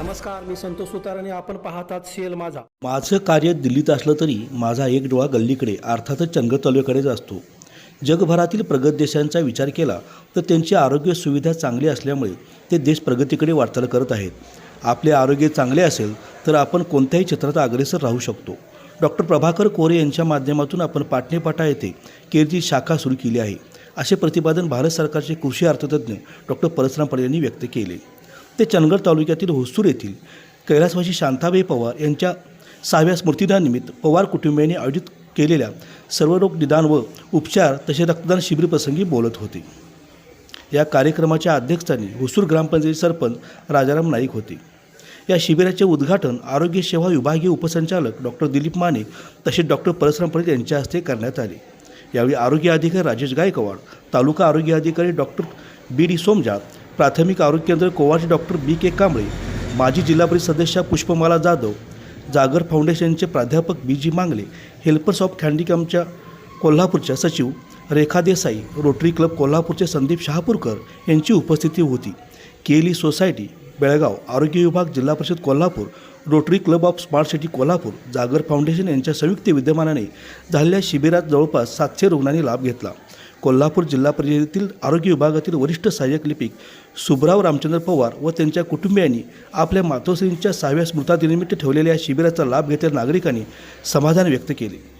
नमस्कार मी संतोष सुतार आणि आपण पाहतात सेल माझा. माझं कार्य दिल्लीत असलं तरी माझा एक डोळा गल्लीकडे अर्थातच चंद्र तालुक्याकडेच असतो. जगभरातील प्रगत देशांचा विचार केला तर त्यांची आरोग्य सुविधा चांगली असल्यामुळे ते देश प्रगतीकडे वाटचाल करत आहेत. आपले आरोग्य चांगले असेल तर आपण कोणत्याही क्षेत्रात अग्रेसर राहू शकतो. डॉक्टर प्रभाकर कोरे यांच्या माध्यमातून आपण पाटणेपाटा येथे केरची शाखा सुरू केली आहे असे प्रतिपादन भारत सरकारचे कृषी अर्थतज्ज्ञ डॉक्टर परशुराम पटेल यांनी व्यक्त केले. ते चंदगड तालुक्यातील होसूर येथील कैलासवासी शांताबाई पवार यांच्या सहाव्या स्मृतिदिनानिमित्त पवार कुटुंबियांनी आयोजित केलेल्या सर्वरोग निदान व उपचार तसे रक्तदान शिबिरप्रसंगी बोलत होते. या कार्यक्रमाच्या अध्यक्षस्थानी हुसूर ग्रामपंचायत सरपंच राजाराम नाईक होते. या शिबिराचे उद्घाटन आरोग्य सेवा विभागीय उपसंचालक डॉक्टर दिलीप माने तसेच डॉक्टर परशुराम पटेल यांच्या हस्ते करण्यात आले. यावेळी आरोग्य अधिकारी राजेश गायकवाड तालुका आरोग्य अधिकारी डॉक्टर बी डी सोमजा प्राथमिक आरोग्य केंद्र कोवाचे डॉक्टर बी के कांबळे माजी जिल्हा परिषद सदस्या पुष्पमाला जाधव जागर फाउंडेशनचे प्राध्यापक बी जी मांगले हेल्पर्स ऑफ हँडिकॅमच्या कोल्हापूरच्या सचिव रेखा देसाई रोटरी क्लब कोल्हापूरचे संदीप शहापूरकर यांची उपस्थिती होती. केली सोसायटी बेळगाव आरोग्य विभाग जिल्हा परिषद Kolhapur Rotary Club of Smart City Kolhapur Jagar foundation यांच्या संयुक्त विद्यमानाने झालेल्या शिबिरात जवळपास सातशे रुग्णांनी लाभ घेतला. कोल्हापूर जिल्हा परिषदेतील आरोग्य विभागातील वरिष्ठ सहाय्यक लिपिक सुब्राव रामचंद्र पवार व त्यांच्या कुटुंबियांनी आपल्या मातोश्रींच्या सहाव्या स्मृतादिनिमित्त ठेवलेल्या शिबिराचा लाभ घेतलेल्या नागरिकांनी समाधान व्यक्त केले.